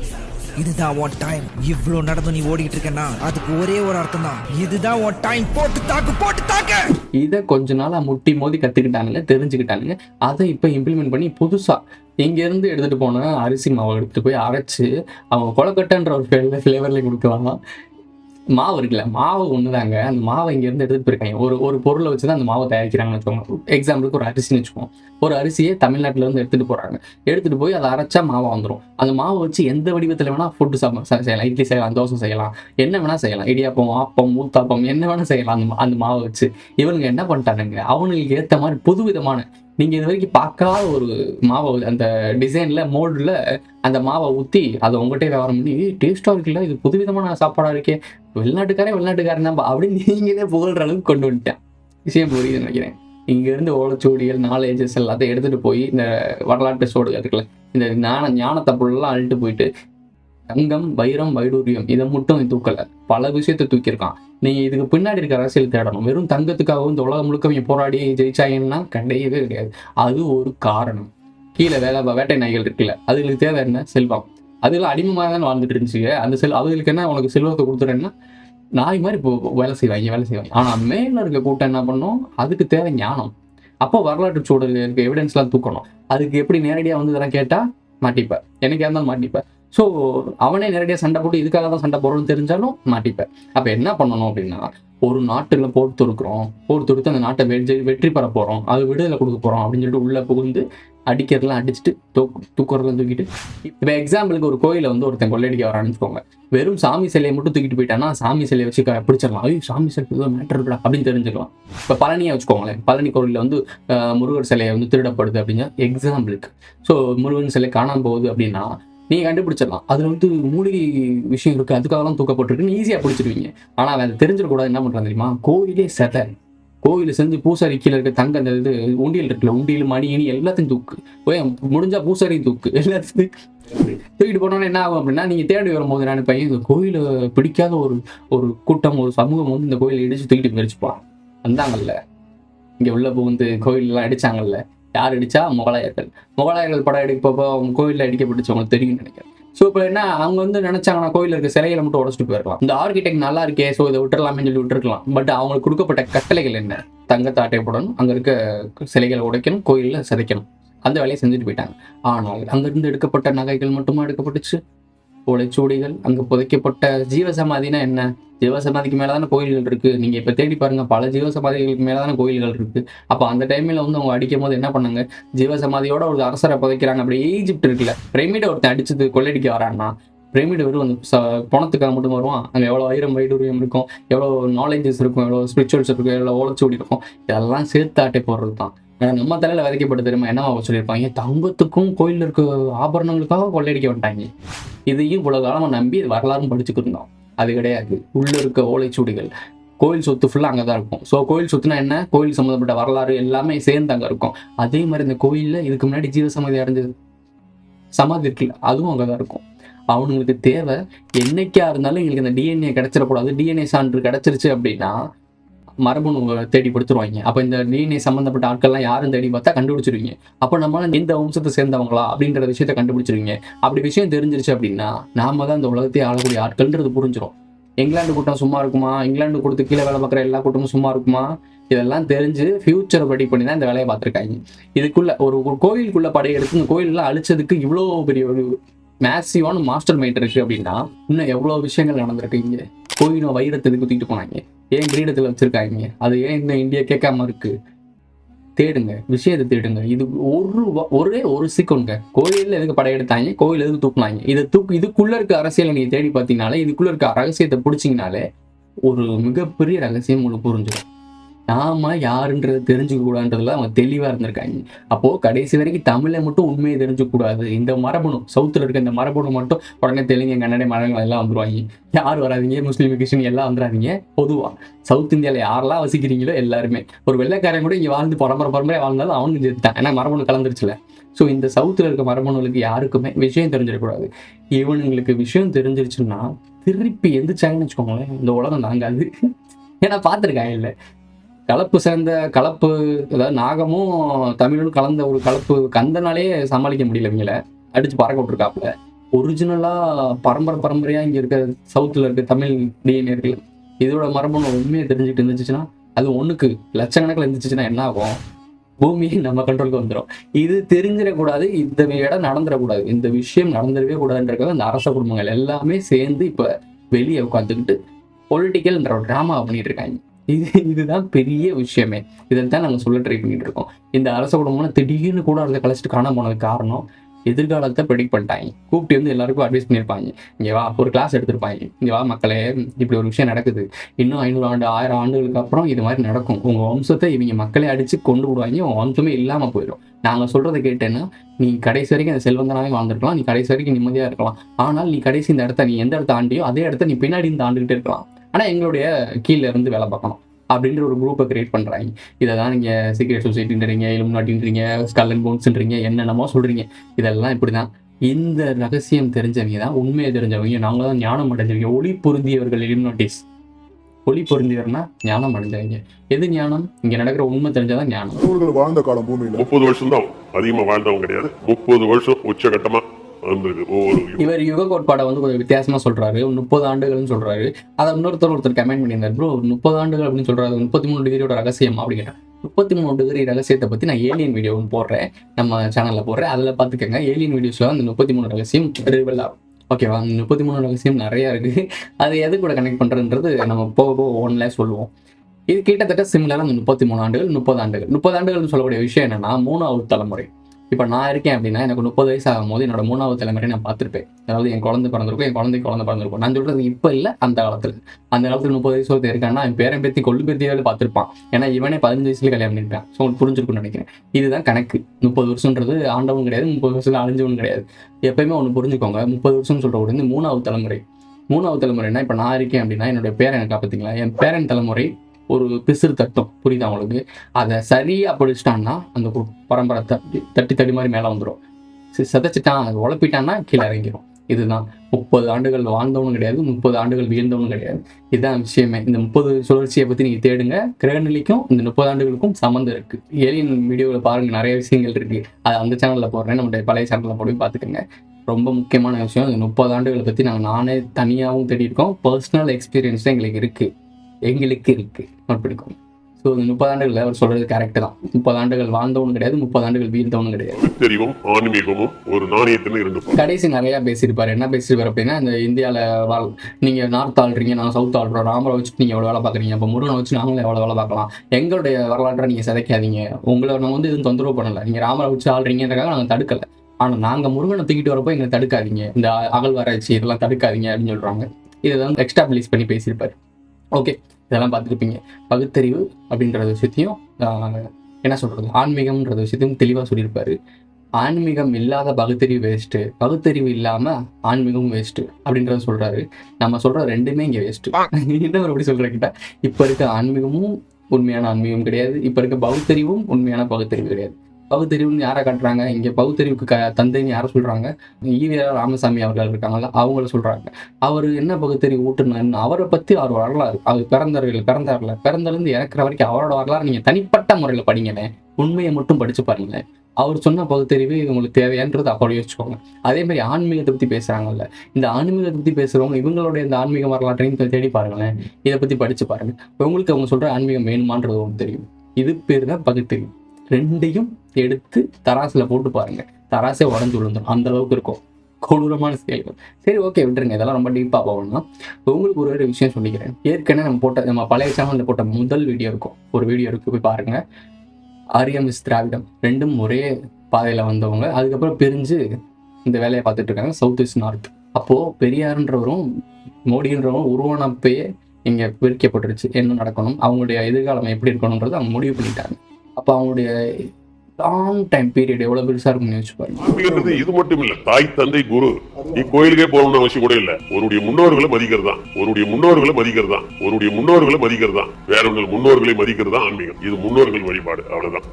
இதுதான் உன் டைம் இவ்ளோ நடந்து நீ ஓடிட்டு இருக்கனா அதுக்கு ஒரே ஒரு அர்த்தம் தான். இதுதான் உன் டைம் போட்டு தாக்கு போட்டு தாக்கு! இதை கொஞ்ச நாளா முட்டி மோதி கத்துக்கிட்டானுங்க தெரிஞ்சுக்கிட்டானுங்க. அதை இப்போ இம்ப்ளிமெண்ட் பண்ணி புதுசா இங்க இருந்து எடுத்துட்டு போன அரிசி மாவை எடுத்துட்டு போய் அரைச்சு அவங்க கொலக்கட்டைன்ற ஒரு ஃபிளேவர்ல கொடுக்கலாம். மாவு இருக்குல்ல மாவு ஒண்ணுதாங்க. அந்த மாவை இங்கேருந்து எடுத்துகிட்டு எடுத்துட்டு போயிருக்காங்க. ஒரு ஒரு பொருளை வச்சு தான் அந்த மாவை தயாரிக்கிறாங்கன்னு வச்சுக்கோங்க. எக்ஸாம்பிளுக்கு ஒரு அரிசின்னு வச்சுக்கோங்க. ஒரு அரிசியை தமிழ்நாட்டிலேருந்து இருந்து எடுத்துட்டு போறாங்க. எடுத்துட்டு போய் அதை அரைச்சா மாவை வந்துடும் அந்த மாவை வச்சு எந்த வடிவத்துல வேணால் ஃபுட்டு செய்யலாம். இட்லி செய்யலாம் தோசை செய்யலாம். என்ன வேணால் செய்யலாம். இடியாப்பம் ஆப்பம் ஊத்தாப்பம் என்ன வேணால் செய்யலாம் அந்த அந்த மாவை வச்சு. இவனுங்க என்ன பண்ணிட்டானுங்க? அவங்களுக்கு ஏற்ற மாதிரி புது விதமான நீங்க இது வரைக்கும் பார்க்காத ஒரு மாவை அந்த டிசைன்ல மோல்டில் அந்த மாவை ஊற்றி அதை உங்கள்கிட்ட வியாபாரம் பண்ணி டேஸ்ட்டாக இருக்குல்ல இது புதுவிதமான சாப்பாடாக இருக்கே. வெளிநாட்டுக்காரே வெளிநாட்டுக்காரன் தான் அப்படின்னு நீங்களே புகழ்கிற அளவுக்கு கொண்டு வந்துட்டேன். விஷயம் புரியுதுன்னு நினைக்கிறேன். இங்கேருந்து இருந்து நாலேஜஸ் எல்லாத்தையும் எடுத்துகிட்டு போய் இந்த வரலாற்று சோடுகள் இருக்குல்ல இந்த ஞான ஞானத்தை ஃபுல்லாக அழுட்டு போயிட்டு தங்கம் வைரம் வைடூரியம் இதை மட்டும் தூக்கலை தூக்கல. பல விஷயத்தை தூக்கியிருக்கான். நீங்க இதுக்கு பின்னாடி இருக்க அரசியல் தேடணும். வெறும் தங்கத்துக்காகவும் இந்த உலகம் முழுக்க அவங்க போராடி ஜெயிச்சாங்கன்னா கிடையவே கிடையாது. அது ஒரு காரணம். கீழே வேலை வேட்டை நாய்கள் இருக்குல்ல அதுகளுக்கு தேவை என்ன? செல்வம். அதுல அடிமையாக தான் வாழ்ந்துட்டு இருந்துச்சுங்க அந்த செல் அதுகளுக்கு என்ன? உனக்கு செல்வத்தை கொடுத்துறேன்னா நாய் மாதிரி இப்போ வேலை செய்வாங்க வேலை செய்வாங்க ஆனால் மேல இருக்க கூட்டம் என்ன பண்ணும்? அதுக்கு தேவை ஞானம். அப்போ வரலாற்று சூழல் இருக்க எவிடன்ஸ்லாம் தூக்கணும். அதுக்கு எப்படி நேரடியாக வந்து இதெல்லாம் கேட்டால் மாட்டிப்பேன் எனக்கு இருந்தாலும் மாட்டிப்பேன் ஸோ அவனே நேரடியாக சண்டை போட்டு இதுக்காக தான் சண்டை போடுறோம்னு தெரிஞ்சாலும் மாட்டிப்பேன். அப்போ என்ன பண்ணணும் அப்படின்னா ஒரு நாட்டில் போர் தொடுக்கிறோம். போர் தொடுத்து அந்த நாட்டை வெற்றி வெற்றி பெற போகிறோம் அது விடுதலை கொடுக்க போகிறோம் அப்படின்னு சொல்லிட்டு உள்ளே புகுந்து அடிக்கிறதெல்லாம் அடிச்சுட்டு தூக்கு தூக்குறதெல்லாம் தூக்கிட்டு. இப்போ எக்ஸாம்பிளுக்கு ஒரு கோயிலை வந்து ஒருத்தன் கொள்ளடிக்க வரான்னு வச்சுக்கோங்க. வெறும் சாமி சிலையை மட்டும் தூக்கிட்டு போயிட்டான்னா சாமி சிலையை வச்சு பிடிச்சிடலாம். ஐயோ சாமி சிலை ஏதோ மேட்டர் இருக்கா அப்படின்னு தெரிஞ்சுக்கலாம். இப்போ பழனியை வச்சுக்கோங்களேன். பழனி கோயிலில் வந்து முருகர் சிலையை வந்து திருடப்படுது அப்படின்னா எக்ஸாம்பிளுக்கு ஸோ முருகன் சிலை காணாம போகுது அப்படின்னா நீங்க கண்டுபிடிச்சிடலாம். அதுல வந்து மூலிகை விஷயம் இருக்கு. அதுக்காகலாம் தூக்கப்பட்டிருக்குன்னு ஈஸியா பிடிச்சிருவீங்க. ஆனா அவன் அதை தெரிஞ்சிடக்கூடாது. என்ன பண்றான் தெரியுமா? கோயிலே செதை. கோயில செஞ்சு பூசாரி கீழே இருக்க தங்க அந்த இது உண்டியல் இருக்குல்ல உண்டியல் மணி இனி எல்லாத்தையும் தூக்கு. முடிஞ்சா பூசாரி தூக்கு. எல்லாத்தையும் தூக்கிட்டு போனோன்னு என்ன ஆகும் அப்படின்னா நீங்க தேடி வரும்போது நான் பையன் இந்த கோயிலை பிடிக்காத ஒரு ஒரு கூட்டம் ஒரு சமூகம் வந்து இந்த கோயிலை இடிச்சு தூக்கிட்டு போயிருச்சுப்பா. வந்தாங்கல்ல. இங்க உள்ள வந்து கோயில் எல்லாம் அடிச்சாங்கல்ல யார் அடித்தா முகலாயர்கள். முகலாயர்கள் படம் எடுக்கப்போ அவங்க கோயிலில் அடிக்கப்பட்டுச்சு அவங்களுக்கு தெரியும்னு நினைக்கிறேன். ஸோ இப்போ என்ன அவங்க வந்து நினைச்சாங்கன்னா கோயிலில் இருக்க சிலைகளை மட்டும் உடச்சிட்டு போயிருக்கலாம். இந்த ஆர்கிடெக்ட் நல்லா இருக்கே ஸோ இதை விட்டுடலாமே சொல்லி விட்டுருக்கலாம். பட் அவங்களுக்கு கொடுக்கப்பட்ட கட்டளைகள் என்ன? தங்கத்தாட்டை போடணும் அங்கே இருக்க சிலைகளை உடைக்கணும் கோயிலில் சிதைக்கணும். அந்த வேலையை செஞ்சுட்டு போயிட்டாங்க. ஆனால் அங்கிருந்து எடுக்கப்பட்ட நகைகள் மட்டுமா எடுக்கப்பட்டுச்சு? ஓலைச்சூடிகள் அங்கே புதைக்கப்பட்ட ஜீவசமாதினா என்ன? ஜீவசமாதிக்கு மேலே தானே கோயில்கள் இருக்கு. நீங்க இப்ப தேடி பாருங்க பல ஜீவசமாதிகளுக்கு மேலே தானே கோயில்கள் இருக்கு. அப்போ அந்த டைம்ல வந்து அவங்க அடிக்கும் போது என்ன பண்ணாங்க? ஜீவசமாதியோட ஒரு அரசரை புதைக்கிறாங்க. அப்படி ஈஜிப்ட் இருக்குல்ல பிரமிடை ஒருத்தன் அடிச்சது கொள்ளடிக்க வரான்னா பிரமிடு வெறும் அந்த ச- பணத்துக்காக மட்டும் வருவான். அங்கே எவ்வளோ ஆயிரம் வைடூரியம் இருக்கும் எவ்வளோ நாலேஜஸ் இருக்கும் எவ்வளோ ஸ்பிரிச்சுவல்ஸ் இருக்கும் எவ்வளோ ஓலச்சூடி இருக்கும். இதெல்லாம் சேர்த்து ஆட்டை போடுறது தான் ஆனா நம்ம தலையில விதைக்கப்பட்டு தெரியுமா? என்ன சொல்லியிருப்பாங்க? தங்கத்துக்கும் கோயில்ல இருக்க ஆபரணங்களுக்காக கொள்ளையடிக்க வந்துட்டாங்க இதையும் இவ்வளவு காலமா நம்பி வரலாறும் படிச்சுக்கிட்டு இருந்தோம். அது கிடையாது. உள்ள இருக்க ஓலைச்சுவடிகள் கோயில் சொத்து ஃபுல்லாக அங்கே தான் இருக்கும். ஸோ கோயில் சொத்துனா என்ன? கோயில் சம்மந்தப்பட்ட வரலாறு எல்லாமே சேர்ந்து அங்கே இருக்கும். அதே மாதிரி இந்த கோயிலில் இதுக்கு முன்னாடி ஜீவ சமாதி அடைஞ்சது. சமாதி இருக்குல்ல அதுவும் அங்கே தான் இருக்கும். அவனுங்களுக்கு தேவை என்னைக்கா இருந்தாலும் எங்களுக்கு இந்த டிஎன்ஏ கிடைச்சிடக்கூடாது. டிஎன்ஏ சான்று கிடைச்சிருச்சு அப்படின்னா மரபணு தேடி கொடுத்துருவாங்க. அப்போ இந்த டிஎன்ஏ சம்மந்தப்பட்ட ஆட்கள்லாம் யாரும் தேடி பார்த்தா கண்டுபிடிச்சிருவீங்க. அப்போ நம்மளால இந்த வம்சத்தை சேர்ந்தவங்களா அப்படின்ற விஷயத்த கண்டுபிடிச்சிருவீங்க. அப்படி விஷயம் தெரிஞ்சிருச்சு அப்படின்னா நாம தான் இந்த உலகத்தையே ஆளக்கூடிய ஆட்கள்ன்றது புரிஞ்சிடும் இங்கிலாந்து கூட்டம் சும்மா இருக்குமா? இங்கிலாந்து கொடுத்து கீழே வேலை பார்க்குற எல்லா கூட்டமும் சும்மா இருக்குமா? இதெல்லாம் தெரிஞ்சு ஃபியூச்சர் ரெடி பண்ணி தான் இந்த வேலையை பார்த்துருக்காங்க. இதுக்குள்ள ஒரு ஒரு கோயிலுக்குள்ள படையெடுத்து இந்த கோயிலெல்லாம் அழிச்சதுக்கு இவ்வளோ பெரிய ஒரு மேசிவான மாஸ்டர் மைண்ட் இருக்கு அப்படின்னா இன்னும் எவ்வளோ விஷயங்கள் நடந்திருக்கு இங்கே? கோயிலும் வைரத்துக்கு தூக்கிட்டு போனாங்க. ஏன் கிரீடத்தில் வச்சுருக்காங்க அது ஏன் இந்த இந்தியா கேட்காம இருக்குது தேடுங்க விஷயத்தை தேடுங்க. இது ஒரு ஒரே ஒரு சிக்கோங்க கோயிலில் எதுக்கு படையெடுத்தாங்க கோயில் எதுக்கு தூக்குனாங்க? இதை தூக்கு இதுக்குள்ள இருக்க அரசியலை நீங்கள் தேடி பார்த்தீங்கனாலே இதுக்குள்ள இருக்க ரகசியத்தை பிடிச்சிங்கனாலே ஒரு மிகப்பெரிய ரகசியம் உங்களுக்கு புரிஞ்சிடும். நாம யாருன்றது தெரிஞ்சுக்க கூடாதுன்றதுல அவங்க தெளிவா இருந்திருக்காங்க. அப்போ கடைசி வரைக்கும் தமிழை மட்டும் உண்மையை தெரிஞ்சுக்கூடாது இந்த மரபணு சவுத்துல இருக்க இந்த மரபணு மட்டும் உடனே தெலுங்கு கன்னடை மரங்கள் எல்லாம் வந்துருவாங்க. யார் வராதீங்க? முஸ்லீம் கிறிஸ்டின் எல்லாம் வந்துடாதீங்க பொதுவா சவுத் இந்தியாவில் யாரெல்லாம் வசிக்கிறீங்களோ எல்லாருமே. ஒரு வெள்ளைக்காரன் கூட இங்கே வாழ்ந்து பரம்பரை பரம்பரை வாழ்ந்தாலும் அவனுக்கு ஜெயித்தான் ஏன்னா மரபணு கலந்துருச்சுல. ஸோ இந்த சவுத்தில் இருக்க மரபணுகளுக்கு யாருக்குமே விஷயம் தெரிஞ்சிடக்கூடாது. இவனுங்களுக்கு விஷயம் தெரிஞ்சிருச்சுன்னா திருப்பி எந்திரிச்சாங்கன்னு வச்சுக்கோங்களேன் இந்த உலகம் தாங்காது. ஏன்னா பார்த்துருக்காங்க இல்லை கலப்பு சேர்ந்த கலப்பு அதாவது நாகமும் தமிழும் கலந்த ஒரு கலப்பு கந்தனாலே சமாளிக்க முடியல இவங்கள. அடிச்சு பறக்க விட்டுருக்காப்புல. ஒரிஜினலா பரம்பரை பரம்பரையா இங்க இருக்க சவுத்துல இருக்க தமிழ் டிஎன்ஏ இருக்குல்ல இதோட மரபணு உண்மையை தெரிஞ்சுட்டு இருந்துச்சுன்னா அது ஒண்ணுக்கு லட்சக்கணக்கில் இருந்துச்சுன்னா என்ன ஆகும்? பூமி நம்ம கண்ட்ரோலுக்கு வந்துடும் இது தெரிஞ்சிடக்கூடாது இந்த இடம் நடந்துடக்கூடாது. இந்த விஷயம் நடந்துடவே கூடாதுன்றது இந்த அரச குடும்பங்கள் எல்லாமே சேர்ந்து இப்ப வெளியே உட்காந்துக்கிட்டு பொலிட்டிக்கல்ன்ற ஒரு ட்ராமா பண்ணிட்டு இருக்காங்க. இது இதுதான் பெரிய விஷயமே. இதை தான் நாங்கள் சொல்ல ட்ரை பண்ணிட்டு இருக்கோம் இந்த அரச குடும்பம்னா திடீர்னு கூட அதை கழிச்சிட்டு காண போனதுக்கு காரணம் எதிர்காலத்தை ப்ரெடிக்ட் பண்ணிட்டாங்க. கூப்பிட்டு வந்து எல்லாருக்கும் அட்வைஸ் பண்ணியிருப்பாங்க. இங்கே வா ஒரு கிளாஸ் எடுத்திருப்பாங்க. இங்கே வா மக்களே இப்படி ஒரு விஷயம் நடக்குது. இன்னும் ஐநூறு ஆண்டு ஆயிரம் ஆண்டுகளுக்கு அப்புறம் இது மாதிரி நடக்கும். உங்கள் வம்சத்தை இவங்க மக்களே அடித்து கொண்டு விடுவாங்க. உங்கள் வம்சமே இல்லாமல் போயிடும். நாங்கள் சொல்கிறத கேட்டேன்னா நீ கடைசி வரைக்கும் அந்த செல்வந்தனாவே வாழ்ந்துருக்கலாம். நீ கடைசி வரைக்கும் நிம்மதியாக இருக்கலாம். ஆனால் நீ கடைசி இந்த இடத்த நீ எந்த இடத்த ஆண்டியோ அதே இடத்த நீ பின்னாடி இருந்து ஆண்டுகிட்டே இருக்கலாம். ஆனால் எங்களுடைய கீழே இருந்து வேலை பார்க்கணும் அப்படின்ற ஒரு குரூப்பை கிரியேட் பண்ணுறாங்க இதை தான் நீங்கள் சீக்ரெட் சொசைட்டின்றீங்க இலுமினாட்டின்றீங்க ஸ்கல் அண்ட் போன்ஸ்ன்றீங்க என்னென்னமோ சொல்கிறீங்க இதெல்லாம் இப்படி தான் இந்த ரகசியம் தெரிஞ்சவங்க தான் உண்மையை தெரிஞ்சவங்க. நாங்க தான் ஞானம் அடைஞ்சவங்க. ஒளி பொருந்தியவர்கள் இலுமினாட்டிஸ் ஒளி பொருந்தியவர்னா ஞானம் அடைஞ்சவங்க. எது ஞானம்? இங்கே நடக்கிற உண்மை தெரிஞ்சாதான் ஞானம். வாழ்ந்த காலம் பூமியில. முப்பது வருஷம் தான் அதிகமா வாழ்ந்தவங்க கிடையாது. முப்பது வருஷம் உச்சகட்டமா இவர் யுக கோட்பாடை வந்து கொஞ்சம் வித்தியாசமா சொல்றாரு. முப்பது ஆண்டுகள்னு சொல்றாரு. அதை இன்னொருத்தர் ஒருத்தர் கமெண்ட் பண்ணியிருந்தார். ப்ரோ முப்பது ஆண்டுகள் அப்படின்னு சொல்றாரு. முப்பத்தி மூணு டிகிரியோட ரகசியம் அப்படின்னு முப்பத்தி மூணு டிகிரி ரகசியத்தை பத்தி நான் ஏலியன் வீடியோ போடுறேன். நம்ம சேனல்ல போடுறேன். அதுல பாத்துக்கோங்க ஏலியன் வீடியோஸ்ல அந்த முப்பத்தி மூணு ரகசியம் ரிவல் ஆகும் ஓகேவா அந்த முப்பத்தி மூணு ரகசியம் நிறைய இருக்கு. அது எது கூட கனெக்ட் பண்றதுன்றது நம்ம போக போக ஒன்ல சொல்லுவோம். இது கிட்டத்தட்ட சிமிலராக அந்த முப்பத்தி மூணு ஆண்டுகள் முப்பது ஆண்டுகள். முப்பது ஆண்டுகள்னு சொல்லக்கூடிய விஷயம் என்னன்னா மூணாவது தலைமுறை. இப்போ நான் இருக்கேன் அப்படின்னா எனக்கு முப்பது வயசு ஆகும்போது என்னோட மூணாவது தலைமுறை நான் பார்த்துருப்பேன். அதாவது என் குழந்தை பிறந்திருக்கும் என் குழந்தை குழந்தை பிறந்திருக்கும். நான் சொல்றது இப்போ இல்லை அந்த காலத்தில். அந்த காலத்தில் முப்பது வயசு ஒருத்தர் இருக்கான்னா என் பேரன் பேத்தி கொள்ளு பேத்தியாவது பார்த்துருப்பான். ஏன்னா இவனே பதினஞ்சு வயசுல கல்யாணம் பண்ணிருப்பான் ஸோ புரிஞ்சிருக்கும்னு நினைக்கிறேன். இதுதான் கணக்கு. முப்பது வருஷம்ன்றது ஆண்டவும் கிடையாது முப்பது வருஷத்துல அழிஞ்சவன் கிடையாது. எப்பயுமே ஒன்று புரிஞ்சுக்கோங்க. முப்பது வருஷம் சொல்ற உடனே மூணாவது தலைமுறை. மூணாவது தலைமுறைனா இப்போ நான் இருக்கேன் அப்படின்னா என்னோட பேரன் காப்பாத்திங்களா பார்த்தீங்களா என் பேரன் தலைமுறை ஒரு பிசிறு தட்டும். புரியுதா அவங்களுக்கு அதை சரியாக படிச்சிட்டான்னா அந்த பரம்பரை தட்டி தட்டி தடி மாதிரி மேலே வந்துடும் சிதைச்சிட்டான் அதை உழப்பிட்டான்னா கீழே இறங்கிரும். இதுதான். முப்பது ஆண்டுகள் வாழ்ந்தவனும் கிடையாது முப்பது ஆண்டுகள் வீழ்ந்தவனும் கிடையாது. இதுதான் விஷயமே. இந்த முப்பது சுழற்சியை பற்றி நீங்கள் தேடுங்க. கிரகநிலைக்கும் இந்த முப்பது ஆண்டுகளுக்கும் சம்மந்தம் இருக்குது ஏலியன் வீடியோவில் பாருங்கள் நிறைய விஷயங்கள் இருக்குது அது அந்த சேனலில் போடுறேன். நம்மளுடைய பழைய சேனலில் போய் பார்த்துக்கோங்க. ரொம்ப முக்கியமான விஷயம். இந்த முப்பது ஆண்டுகளை பற்றி நாங்கள் நானே தனியாகவும் தேடியிருக்கோம். பர்சனல் எக்ஸ்பீரியன்ஸ் தான் எங்களுக்கு இருக்குது எங்களுக்கு இருக்கு. பண்ணிக்கோங்க ஸோ இந்த முப்பது ஆண்டுகள் அவர் சொல்றது கரெக்ட் தான். முப்பது ஆண்டுகள் வாழ்ந்தவனும் கிடையாது முப்பது ஆண்டுகள் வீழ்ந்தவனும் கிடையாது. தெரிவும் ஆன்மீகமும் ஒரு பக்கம். கடைசி நிறைய பேசியிருப்பாரு. என்ன பேசியிருப்பாரு அப்படின்னா இந்த இந்தியாவில் வாழ் நீங்க நார்த் ஆள்றீங்க நான் சவுத் ஆள்றோம் ராமரை வச்சுட்டு நீங்க எவ்வளவு வேலை பார்க்குறீங்க அப்போ முருகனை வச்சு நாங்களும் எவ்வளவு வேலை பார்க்கலாம். எங்களுடைய வரலாற்றை நீங்க சிதைக்காதீங்க. உங்களை நாங்கள் வந்து எதுவும் தொந்தரவு பண்ணல. நீங்க ராமரை வச்சு ஆள்றீங்கன்றக்காக நாங்கள் தடுக்கல. ஆனா நாங்க முருகனை தூக்கிட்டு வரப்போ எங்களை தடுக்காதீங்க. இந்த அகழ்வாராய்ச்சி இதெல்லாம் தடுக்காதீங்க அப்படின்னு சொல்றாங்க. இதை வந்து எக்ஸ்டாப்ளிஷ் பண்ணி பேசியிருப்பாரு. ஓகே இதெல்லாம் பார்த்துருப்பீங்க. பகுத்தறிவு அப்படின்றத விஷயத்தையும் ஆஹ், என்ன சொல்றது? ஆன்மீகம்ன்ற விஷயத்தையும் தெளிவா சொல்லியிருப்பாரு. ஆன்மீகம் இல்லாத பகுத்தறிவு வேஸ்ட்டு பகுத்தறிவு இல்லாம ஆன்மீகம் வேஸ்ட்டு அப்படின்றத சொல்றாரு. நம்ம சொல்ற ரெண்டுமே இங்க வேஸ்ட்டு என்ன அப்படி சொல்கிறேன் இப்போ இப்ப இருக்க ஆன்மீகமும் உண்மையான ஆன்மீகம் கிடையாது. இப்ப இருக்க பகுத்தறிவும் உண்மையான பகுத்தறிவு கிடையாது. பகுத்தறிவுன்னு யாரை காட்டுறாங்க? இங்க பகுத்தறிவுக்கு க தந்தைன்னு யாரை சொல்றாங்க? ஈவிர ராமசாமி அவர்கள் இருக்காங்கல்ல அவங்கள சொல்றாங்க. அவர் என்ன பகுத்தறிவு ஊட்டுனாருன்னு அவரை பத்தி அவர் வரலாறு அவர் பிறந்தவர்கள் பிறந்தார்ல பிறந்தலேருந்து இறக்குற வரைக்கும் அவரோட வரலாறு நீங்க தனிப்பட்ட முறையில படிங்களேன் உண்மையை மட்டும் படிச்சு பாருங்களேன் அவர் சொன்ன பகுத்தறிவு உங்களுக்கு தேவையான்றது அப்படி யோசிச்சுக்கோங்க அதே மாதிரி ஆன்மீகத்தை பத்தி பேசுறாங்கல்ல இந்த ஆன்மீகத்தை பத்தி பேசுறவங்க இவங்களுடைய இந்த ஆன்மீக வரலாற்றையும் தேடி பாருங்களேன். இதை பத்தி படிச்சு பாருங்க. உங்களுக்கு அவங்க சொல்ற ஆன்மீகம் வேணுமான்றது உங்களுக்கு தெரியும். இது பேர் தான் பகுத்தறிவு. ரெண்டையும் எடுத்து தராசில் போட்டு பாருங்கள் தராசே உடஞ்சு விழுந்துடும் அந்த அளவுக்கு இருக்கும். கொடூரமான செயல்கள். சரி ஓகே விட்டுருங்க. இதெல்லாம் ரொம்ப டீப்பாக போகணும்னா உங்களுக்கு ஒரு ஒரு விஷயம் சொல்லிக்கிறேன். ஏற்கனவே நம்ம போட்ட நம்ம பழைய சேனலில் போட்ட முதல் வீடியோ இருக்கும். ஒரு வீடியோ இருக்குது போய் பாருங்கள் ஆரியம் இஸ் திராவிடம். ரெண்டும் ஒரே பாதையில் வந்தவங்க. அதுக்கப்புறம் பிரிஞ்சு இந்த வேலையை பார்த்துட்டு இருக்காங்க. சவுத் இஸ் நார்த் அப்போது பெரியாருன்றவரும் மோடின்றவரும் உருவானப்பயே இங்கே பிரிக்கப்பட்டுருச்சு. என்ன நடக்கணும்? அவங்களுடைய எதிர்காலம் எப்படி இருக்கணுன்றது அவங்க முடிவு பண்ணிட்டாங்க. அப்போ அவங்களுடைய லாங் டைம் பீரியட் எவ்வளோ பெருசாக இருக்கும்னு யோசிச்சு பாருங்க. இது மட்டும் இல்ல தாய் தந்தை குரு. நீ கோயிலுக்கே போகணும்னு அவசியம் கூட இல்ல. உன்னுடைய முன்னோர்களை மதிக்கிறது தான் உன்னுடைய முன்னோர்களை மதிக்கிறது தான் உன்னுடைய முன்னோர்களை மதிக்கிறது தான் வேற உங்கள் முன்னோர்களை மதிக்கிறது தான் ஆன்மீகம். இது முன்னோர்கள் வழிபாடு. அவ்வளவுதான்.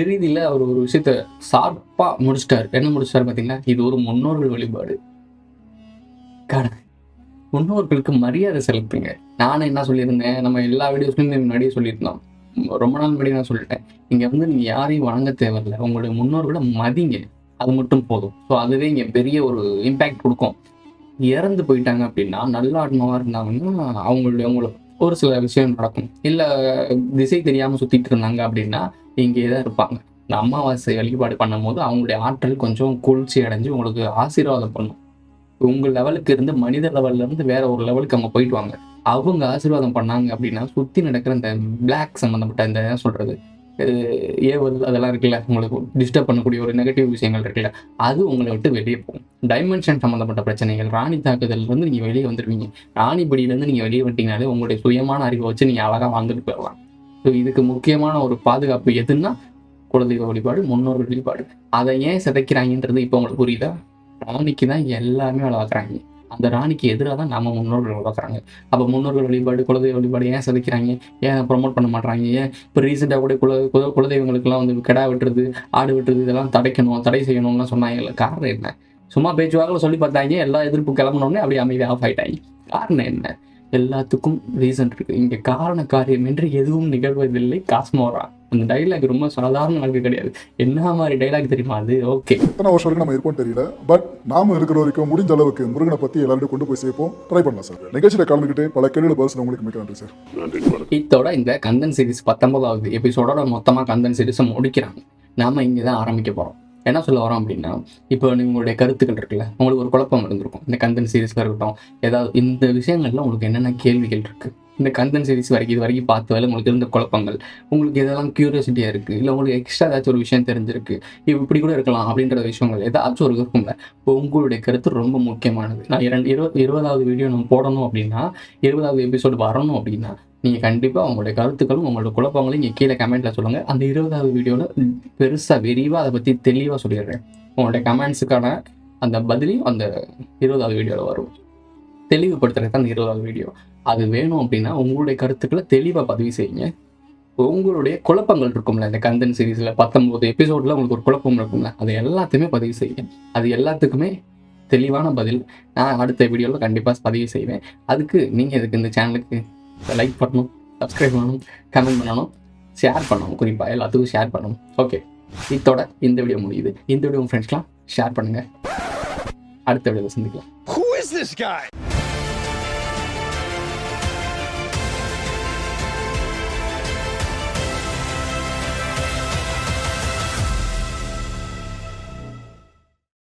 இறுதியில் அவர் ஒரு விஷயத்த ஷார்ப்பாக முடிச்சிட்டார். என்ன முடிச்சிட்டார் பார்த்தீங்கன்னா இது ஒரு முன்னோர்கள் வழிபாடு. முன்னோர்களுக்கு மரியாதை செலுத்துங்க. நானும் என்ன சொல்லியிருந்தேன்? நம்ம எல்லா வீடியோஸ்லையும் முன்னாடியே சொல்லியிருந்தோம். ரொம்ப நாள் முன்னாடி நான் சொல்லிட்டேன். இங்கே வந்து நீங்கள் யாரையும் வணங்க தேவையில்லை. உங்களுடைய முன்னோர்களை மதிங்க. அது மட்டும் போதும். ஸோ அதுவே இங்கே பெரிய ஒரு இம்பேக்ட் கொடுக்கும். இறந்து போயிட்டாங்க அப்படின்னா நல்ல ஆத்மாவாக இருந்தாங்கன்னா அவங்களுடைய அவங்களுக்கு ஒரு சில விஷயம் நடக்கும். இல்லை திசை தெரியாமல் சுற்றிட்டு இருந்தாங்க அப்படின்னா இங்கே தான் இருப்பாங்க. இந்த அமாவாசை வழிபாடு பண்ணும்போது அவங்களுடைய ஆற்றல் கொஞ்சம் குளிர்ச்சி அடைஞ்சு உங்களுக்கு ஆசீர்வாதம் பண்ணும். உங்க லெவலுக்கு இருந்து மனித லெவல்ல இருந்து வேற ஒரு லெவலுக்கு அவங்க போயிட்டு வாங்க. அவங்க ஆசீர்வாதம் பண்ணாங்க அப்படின்னா சுத்தி நடக்கிற இந்த பிளாக் சம்மந்தப்பட்ட இந்த என்ன சொல்றது? ஏவல் அதெல்லாம் இருக்குல்ல உங்களுக்கு டிஸ்டர்ப் பண்ணக்கூடிய ஒரு நெகட்டிவ் விஷயங்கள் இருக்குல்ல அது உங்களை விட்டு வெளியே போகும். டைமென்ஷன் சம்மந்தப்பட்ட பிரச்சனைகள் ராணி தாக்குதல்ல இருந்து நீங்கள் வெளியே வந்துடுவீங்க ராணி படியிலேருந்து நீங்கள் வெளியே வந்துட்டீங்கனாலே உங்களுடைய சுயமான அறிவை வச்சு நீங்கள் அழகாக வாழ்ந்துட்டு போயிடலாம். ஸோ இதுக்கு முக்கியமான ஒரு பாதுகாப்பு எதுன்னா குலதெய்வ வழிபாடு முன்னோர்கள் வழிபாடு. அதை ஏன் சிதைக்கிறாங்கன்றது இப்போ உங்களுக்கு புரியுதா? ராணிக்கு தான் எல்லாமே அளவாக்குறாங்க அந்த ராணிக்கு எதிராக தான் நம்ம முன்னோர்கள் வளர்க்குறாங்க. அப்போ முன்னோர்கள் வழிபாடு குலதெய்வ வழிபாடு ஏன் சதிக்கிறாங்க? ஏன் ப்ரொமோட் பண்ண மாட்டாங்க ஏன் இப்போ ரீசெண்டாக கூட குல குல குலதெய்வங்களுக்குலாம் வந்து கிடா வெட்டுறது ஆடு வெட்டுறது இதெல்லாம் தடைக்கணும் தடை செய்யணும்லாம் சொன்னாங்க காரணம் என்ன? சும்மா பேச்சுவாக்கில் சொல்லி பார்த்தாங்க. எல்லா எதிர்ப்பு கிளம்பினோடனே அப்படியே அமைதி ஆஃப் ஆகிட்டாங்க காரணம் என்ன? எல்லாத்துக்கும் ரீசன் இருக்கு. இங்கே காரண காரியம் என்று எதுவும் நிகழ்வதில்லை. காஸ்மோரா அந்த டைலாக் ரொம்ப சாதாரண வாழ்க்கை கிடையாது. என்ன மாதிரி டைலாக் தெரியுமா அது? ஓகே எத்தனை வருஷம் வரைக்கும் நம்ம இருப்போம் தெரியல. பட் நாம இருக்கிற வரைக்கும் முடிஞ்ச அளவுக்கு முருகனை பத்தி எல்லாரும் கொண்டு போய் சேர்ப்போம். ட்ரை பண்ணலாம் சார் நிகழ்ச்சியில கலந்துக்கிட்டு பல கேள்விகளை பதில் உங்களுக்கு மிக்க நன்றி சார். இதோட இந்த கந்தன் சீரிஸ் பத்தொன்பதாவது எபிசோடோட மொத்தமாக கந்தன் சீரிஸை முடிக்கிறாங்க. நாம இங்கே தான் ஆரம்பிக்க போகிறோம் என்ன சொல்ல வரோம் அப்படின்னா இப்போ உங்களுடைய கருத்துக்கள் இருக்குல்ல உங்களுக்கு ஒரு குழப்பம் இருந்திருக்கும். இந்த கந்தன் சீரிஸ்ல இருக்கட்டும் ஏதாவது இந்த விஷயங்கள்ல உங்களுக்கு என்னென்ன கேள்விகள் இருக்கு? இந்த கந்தன் சீரிஸ் வரைக்கும் இது வரைக்கும் பார்த்த வேலை உங்களுக்கு இருந்த குழப்பங்கள் உங்களுக்கு எதெல்லாம் க்யூரியாசிட்டியாக இருக்குது இல்லை உங்களுக்கு எக்ஸ்ட்ரா ஏதாச்சும் ஒரு விஷயம் தெரிஞ்சிருக்கு இப்படி கூட இருக்கலாம் அப்படின்ற விஷயங்கள் ஏதாச்சும் ஒரு இருக்கும்ல. இப்போ உங்களுடைய கருத்து ரொம்ப முக்கியமானது. நான் இரண்டு இருபது இருபதாவது வீடியோ நம்ம போடணும் அப்படின்னா இருபதாவது எபிசோடு வரணும் அப்படின்னா நீங்கள் கண்டிப்பாக உங்களுடைய கருத்துக்களும் உங்களோட குழப்பங்களையும் இங்கே கீழே கமெண்ட்டில் சொல்லுங்கள் அந்த இருபதாவது வீடியோவில் பெருசாக விரிவாக அதை பற்றி தெளிவாக சொல்லிடுறேன். உங்களுடைய கமெண்ட்ஸுக்கான அந்த பதிலையும் அந்த இருபதாவது வீடியோவில் வரும். தெளிவுபடுத்துறது தான் இருபதாவது வீடியோ அது வேணும் அப்படின்னா உங்களுடைய கருத்துக்களை தெளிவாக பதிவு செய்யுங்க. உங்களுடைய குழப்பங்கள் இருக்கும்ல இந்த கந்தன் சீரீஸில் பத்தொம்போது எபிசோடில் உங்களுக்கு ஒரு குழப்பம் இருக்கும்ல அது எல்லாத்தையுமே பதிவு செய்யுங்க. அது எல்லாத்துக்குமே தெளிவான பதில். நான் அடுத்த வீடியோவில் கண்டிப்பாக பதிவு செய்வேன். அதுக்கு நீங்கள் இதுக்கு இந்த சேனலுக்கு லைக் பண்ணணும் சப்ஸ்கிரைப் பண்ணணும் கமெண்ட் பண்ணணும் ஷேர் பண்ணணும் குறிப்பாக எல்லாத்துக்கும் ஷேர் பண்ணணும். ஓகே இதோட இந்த வீடியோ முடியுது. இந்த வீடியோ உங்கள் ஃப்ரெண்ட்ஸ்லாம் ஷேர் பண்ணுங்கள் அடுத்த வீடியோவில் சந்திக்கலாம். Who is this guy?